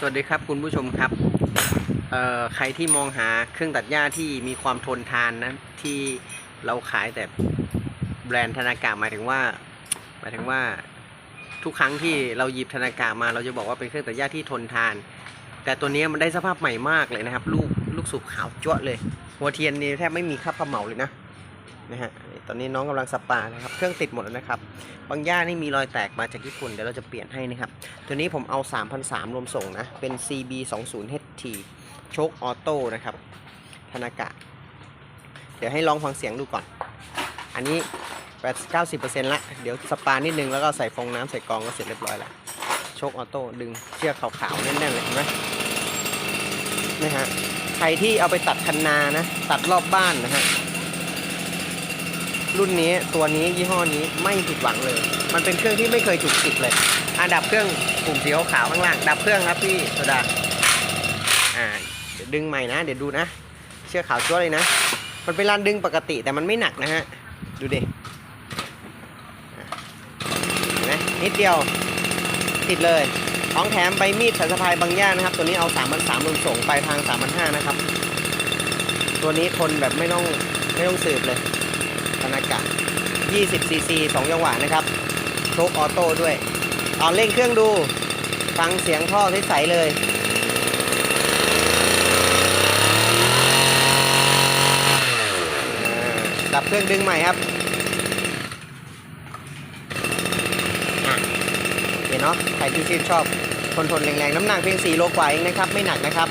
สวัสดีครับคุณผู้ชมครับเอ่อใครที่มองหาเครื่องตัดหญ้าที่มีความทนทานนะที่เราขายแต่แบรนด์ธนากาหมายถึงว่าหมายถึงว่าทุกครั้งที่เราหยิบธนากามาเราจะบอกว่าเป็นเครื่องตัดหญ้าที่ทนทาน แต่ตัวนี้มันได้สภาพใหม่มากเลยนะครับ ลูกลูกสูบขาวจ้วะเลย หัวเทียนนี่แทบไม่มีคราบเขมเหลาเลยนะ นะฮะตอนนี้น้องกำลังสปานะครับ เครื่องติดหมดแล้วนะครับบางหญ้านี่มีรอยแตกมาจากญี่ปุ่นเดี๋ยวเราจะเปลี่ยนให้นะครับ ตัวนี้ผมเอา3,003รวมส่งนะ เป็น CB 2 0 HT โชคออโต้นะครับธนากะ เดี๋ยวให้ลองฟังเสียงดูก่อน อันนี้8 90%ละเดี๋ยวสปานิดนึงแล้วก็ใส่ฟองน้ำใส่กองก็เสร็จเรียบร้อยแล้วโชคออโต้ดึงเชือกขาวๆแน่นๆเลยเห็นไหมนี่ฮะใครที่เอาไปตัดคันนานะ ตัดรอบบ้านนะฮะ รุ่นนี้ตัวนี้ยี่ห้อนี้ไม่ผิดหวังเลย มันเป็นเครื่องที่ไม่เคยถูกติดเลยอะดับเครื่องปุ่มสีขาวข้างล่างดับเครื่องครับพี่โซดาอ่าเดี๋ยวดึงใหม่นะ เดี๋ยวดูนะ เชือกขาวจ้วเลยนะ มันเป็นลานดึงปกติแต่มันไม่หนักนะฮะ ดูดิอะนิดเดียวติดเลยของแถมใบมีดสายสะพายบางย่านะครับ ตัวนี้เอา3 3 0 0รวมส่งไปลายทาง3 5 0 0นะครับ ตัวนี้ทนแบบไม่ต้องไม่ต้องสืบเลย นากะ 20ซีซี2จังหวะนะครับ โชคออโต้ด้วย เอาเร่งเครื่องดู ฟังเสียงท่อใสๆเลยดับเครื่องดึงใหม่ครับเห็นเนาะ ใครที่ชื่นชอบทนทนแรงๆ น้ำหนักเพียง4โลกว่าเองนะครับ ไม่หนักนะครับ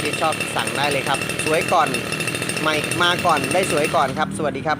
ที่ชอบสั่งได้เลยครับ สวยก่อน ใหม่มาก่อนได้สวยก่อนครับ สวัสดีครับ